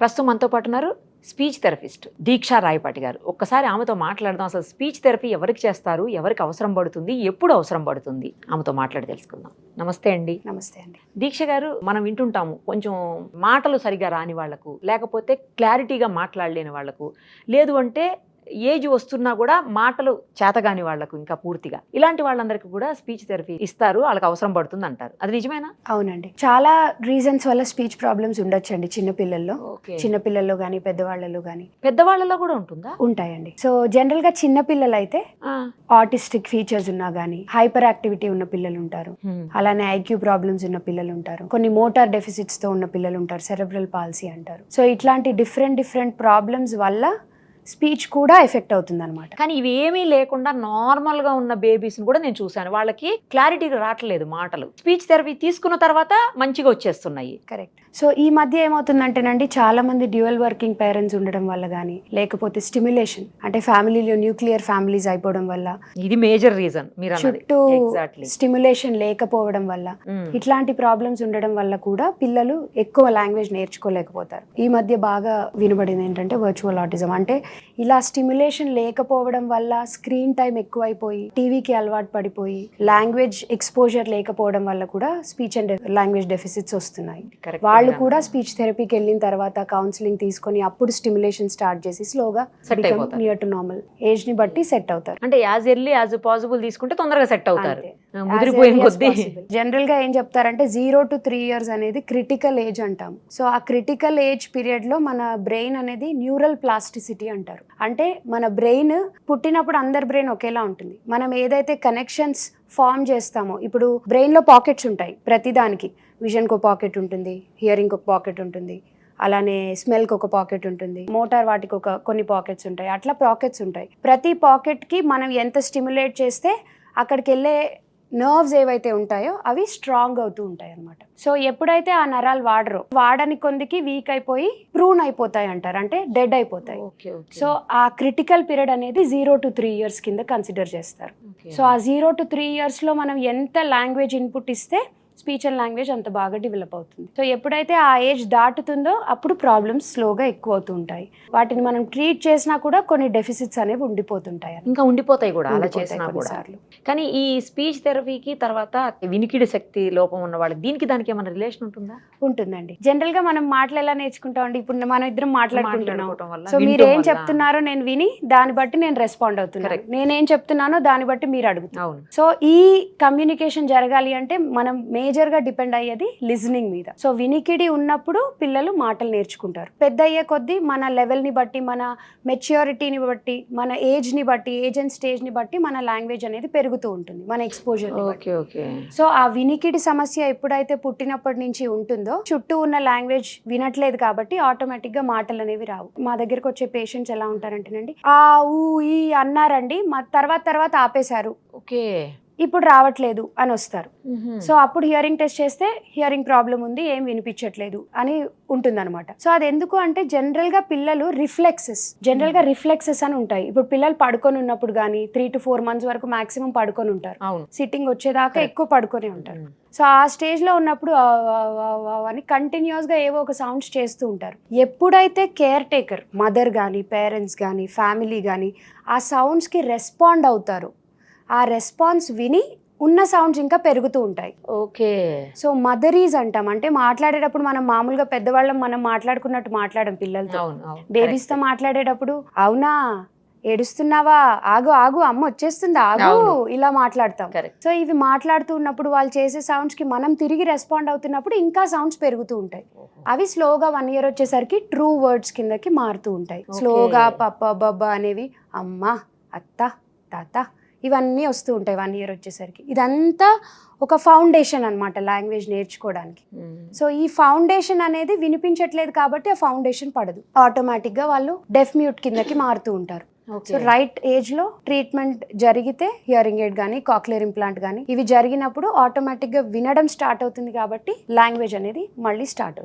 ప్రస్తుతం మనతో పాటు ఉన్నారు స్పీచ్ థెరపిస్ట్ దీక్షా రాయపాటి గారు. ఒక్కసారి ఆమెతో మాట్లాడదాం. అసలు స్పీచ్ థెరపీ ఎవరికి చేస్తారు? ఎవరికి అవసరం పడుతుంది? ఎప్పుడు అవసరం పడుతుంది? ఆమెతో మాట్లాడి తెలుసుకుందాం. నమస్తే అండి. నమస్తే అండి. దీక్ష గారు మనం వింటుంటాము. కొంచెం మాటలు సరిగా రాని వాళ్ళకు లేకపోతే క్లారిటీగా మాట్లాడలేని వాళ్ళకు లేదు అంటే ఏజ్ వస్తున్నా కూడా మాటలు చేతగాని వాళ్ళకు ఇంకా పూర్తిగా. ఇలాంటి వాళ్ళందరికీ కూడా స్పీచ్ థెరపీ ఇస్తారు వాళ్ళకి అవసరం పడుతుంది అంటారు అది నిజమేనా? అవునండి. చాలా రీజన్స్ వల్ల స్పీచ్ ప్రాబ్లమ్స్ ఉండొచ్చండి చిన్నపిల్లల్లో ఓకే. చిన్నపిల్లల్లో కానీ పెద్దవాళ్ళలో కానీ పెద్దవాళ్ళలో కూడా ఉంటుందా? ఉంటాయండి. సో జనరల్గా చిన్న పిల్లలు అయితే ఆటిస్టిక్ ఫీచర్స్ ఉన్నా కానీ హైపర్ యాక్టివిటీ ఉన్న పిల్లలు ఉంటారు అలానే ఐక్యూ ప్రాబ్లమ్స్ ఉన్న పిల్లలు ఉంటారు కొన్ని మోటార్ డెఫిసిట్స్తో ఉన్న పిల్లలు ఉంటారు సెరెబ్రల్ పాలసీ అంటారు. సో ఇట్లాంటి డిఫరెంట్ డిఫరెంట్ ప్రాబ్లమ్స్ వల్ల స్పీచ్ కూడా ఎఫెక్ట్ అవుతుంది అనమాట కానీ ఇవి ఏమీ లేకుండా నార్మల్గా ఉన్న బేబీస్ కూడా నేను చూశాను. వాళ్ళకి క్లారిటీగా రావట్లేదు మాటలు. స్పీచ్ థెరపీ తీసుకున్న తర్వాత మంచిగా వచ్చేస్తున్నాయి. కరెక్ట్. సో ఈ మధ్య ఏమవుతుందంటేనండి చాలా మంది డ్యూయల్ వర్కింగ్ పేరెంట్స్ ఉండడం వల్ల కానీ లేకపోతే స్టిమ్యులేషన్ అంటే ఫ్యామిలీలో న్యూక్లియర్ ఫ్యామిలీస్ అయిపోవడం వల్ల ఇది మేజర్ రీజన్ మీరు చుట్టూ స్టిమ్యులేషన్ లేకపోవడం వల్ల ఇట్లాంటి ప్రాబ్లమ్స్ ఉండడం వల్ల కూడా పిల్లలు ఎక్కువ లాంగ్వేజ్ నేర్చుకోలేకపోతారు. ఈ మధ్య బాగా వినబడింది ఏంటంటే వర్చువల్ ఆటిజం. అంటే ఇలా స్టిమ్యులేషన్ లేకపోవడం వల్ల స్క్రీన్ టైం ఎక్కువైపోయి టీవీకి అలవాటు పడిపోయి లాంగ్వేజ్ ఎక్స్పోజర్ లేకపోవడం వల్ల కూడా స్పీచ్ అండ్ లాంగ్వేజ్ డెఫిసిట్స్ వస్తున్నాయి. వాళ్ళు కూడా స్పీచ్ థెరపీకి వెళ్ళిన తర్వాత కౌన్సిలింగ్ తీసుకొని అప్పుడు స్టిమ్యులేషన్ స్టార్ట్ చేసి స్లోగా అయిపోతారు. నియర్ టు నార్మల్ ఏజ్ని బట్టి సెట్ అవుతారు. అంటే యాజ్ ఎర్లీ యాజ్ పాసిబుల్ తీసుకుంటే తొందరగా సెట్ అవుతారు. ముదిరిపోయిన కొద్దీ. జనరల్గా ఏం చెప్తారంటే జీరో టు త్రీ ఇయర్స్ అనేది క్రిటికల్ ఏజ్ అంటాం. సో ఆ క్రిటికల్ ఏజ్ పీరియడ్లో మన బ్రెయిన్ అనేది న్యూరల్ ప్లాస్టిసిటీ అంటారు. అంటే మన బ్రెయిన్ పుట్టినప్పుడు అందరి బ్రెయిన్ ఒకేలా ఉంటుంది. మనం ఏదైతే కనెక్షన్స్ ఫామ్ చేస్తామో. ఇప్పుడు బ్రెయిన్లో పాకెట్స్ ఉంటాయి ప్రతిదానికి. విజన్ ఒక పాకెట్ ఉంటుంది హియరింగ్ ఒక పాకెట్ ఉంటుంది అలానే స్మెల్కి ఒక పాకెట్ ఉంటుంది మోటార్ వాటికి ఒక కొన్ని పాకెట్స్ ఉంటాయి అట్లా పాకెట్స్ ఉంటాయి. ప్రతి పాకెట్కి మనం ఎంత స్టిమ్యులేట్ చేస్తే అక్కడికి వెళ్ళే నర్వ్స్ ఏవైతే ఉంటాయో అవి స్ట్రాంగ్ అవుతూ ఉంటాయి అనమాట సో ఎప్పుడైతే ఆ నరాలు వాడరో వాడని కొందికి వీక్ అయిపోయి ప్రూన్ అయిపోతాయి అంటారు. అంటే డెడ్ అయిపోతాయి. సో ఆ క్రిటికల్ పీరియడ్ అనేది జీరో టు త్రీ ఇయర్స్ కింద కన్సిడర్ చేస్తారు. సో ఆ జీరో టు త్రీ ఇయర్స్లో మనం ఎంత లాంగ్వేజ్ ఇన్పుట్ ఇస్తే స్పీచ్ అండ్ లాంగ్వేజ్ అంత బాగా డెవలప్ అవుతుంది. సో ఎప్పుడైతే ఆ ఏజ్ దాటుతుందో అప్పుడు ప్రాబ్లమ్స్ స్లోగా ఎక్కువ అవుతూ ఉంటాయి. వాటిని మనం ట్రీట్ చేసినా కూడా కొన్ని డెఫిసిట్స్ అనేవి ఉండిపోతుంటాయి. ఇంకా ఉండిపోతాయి కూడా అలా చేసినా కూడా. కానీ ఈ స్పీచ్ థెరపీకి తర్వాత వినికిడి శక్తి లోపం ఉన్న వాళ్ళకి దీనికి దానికి ఏమైనా రిలేషన్ ఉంటుందా? ఉంటుందండి. జనరల్గా మనం మాటలు ఎలా నేర్చుకుంటాం ఇప్పుడు మనం ఇద్దరం మాట్లాడుకుంటున్నాం. సో మీరు ఏం. చెప్తున్నారో నేను విని దాన్ని బట్టి నేను రెస్పాండ్ అవుతున్నాను. నేనేం చెప్తున్నానో దాన్ని బట్టి మీరు అడుగుతారు అవును. సో ఈ కమ్యూనికేషన్ జరగాలి అంటే మనం మేజర్గా డిపెండ్ అయ్యేది లిజనింగ్ మీద. సో వినికిడి ఉన్నప్పుడు పిల్లలు మాటలు నేర్చుకుంటారు. పెద్ద అయ్యే కొద్దీ మన లెవెల్ని బట్టి మన మెచ్యూరిటీని బట్టి మన ఏజ్ని బట్టి ఏజ్ అండ్ స్టేజ్ని బట్టి మన లాంగ్వేజ్ అనేది పెరుగుతూ ఉంటుంది మన ఎక్స్పోజర్ ఓకే ఓకే. సో ఆ వినికిడి సమస్య ఎప్పుడైతే పుట్టినప్పటి నుంచి ఉంటుందో చుట్టూ ఉన్న లాంగ్వేజ్ వినట్లేదు కాబట్టి ఆటోమేటిక్గా మాటలు అనేవి రావు. మా దగ్గరకు వచ్చే పేషెంట్స్ ఎలా ఉంటారంటేనండి ఆ ఊ ఈ అన్నారండి మా తర్వాత తర్వాత ఆపేశారు. ఓకే. ఇప్పుడు రావట్లేదు అని వస్తారు. సో అప్పుడు హియరింగ్ టెస్ట్ చేస్తే హియరింగ్ ప్రాబ్లం ఉంది ఏం వినిపించట్లేదు అని ఉంటుందన్నమాట. సో అది ఎందుకు అంటే జనరల్గా పిల్లలు రిఫ్లెక్సెస్ జనరల్గా రిఫ్లెక్సెస్ అని ఉంటాయి. ఇప్పుడు పిల్లలు పడుకొని ఉన్నప్పుడు కానీ త్రీ టు ఫోర్ మంత్స్ వరకు మాక్సిమం పడుకొని ఉంటారు. సిట్టింగ్ వచ్చేదాకా. ఎక్కువ పడుకొని ఉంటారు. సో ఆ స్టేజ్లో ఉన్నప్పుడు అని కంటిన్యూస్గా ఏవో ఒక సౌండ్స్ చేస్తూ ఉంటారు. ఎప్పుడైతే కేర్ టేకర్ మదర్ కానీ పేరెంట్స్ కానీ ఫ్యామిలీ కానీ ఆ సౌండ్స్కి రెస్పాండ్ అవుతారు. ఆ రెస్పాన్స్ విని ఉన్న సౌండ్స్ ఇంకా పెరుగుతూ ఉంటాయి. ఓకే. సో మదరీస్ అంటాం. అంటే మాట్లాడేటప్పుడు మనం మామూలుగా పెద్దవాళ్ళం మనం మాట్లాడుకున్నట్టు మాట్లాడడం పిల్లలతో. అవును అవును. బేబీస్తో మాట్లాడేటప్పుడు అవునా? ఏడుస్తున్నావా? ఆగు ఆగు అమ్మ వచ్చేస్తుంది ఆగు. ఇలా మాట్లాడతాం. సో ఇవి మాట్లాడుతూ ఉన్నప్పుడు వాళ్ళు చేసే సౌండ్స్కి మనం తిరిగి రెస్పాండ్ అవుతున్నప్పుడు ఇంకా సౌండ్స్ పెరుగుతూ ఉంటాయి. అవి స్లోగా వన్ ఇయర్ వచ్చేసరికి ట్రూ వర్డ్స్ కిందకి మారుతూ ఉంటాయి. స్లోగా పప్ప బబ్బ అనేవి అమ్మ అత్త తాత ఇవన్నీ వస్తూ ఉంటాయి వన్ ఇయర్ వచ్చేసరికి. ఇదంతా ఒక ఫౌండేషన్ అన్నమాట లాంగ్వేజ్ నేర్చుకోవడానికి. సో ఈ ఫౌండేషన్ అనేది వినిపించట్లేదు కాబట్టి ఆ ఫౌండేషన్ పడదు. ఆటోమేటిక్గా వాళ్ళు డెఫ్ మ్యూట్ కిందకి మారుతూ ఉంటారు. సో రైట్ ఏజ్లో ట్రీట్మెంట్ జరిగితే హియరింగ్ ఎయిడ్ కానీ కాక్లియర్ ఇంప్లాంట్ కానీ ఇవి జరిగినప్పుడు ఆటోమేటిక్గా వినడం స్టార్ట్ అవుతుంది కాబట్టి లాంగ్వేజ్ అనేది మళ్ళీ స్టార్ట్ అవుతుంది.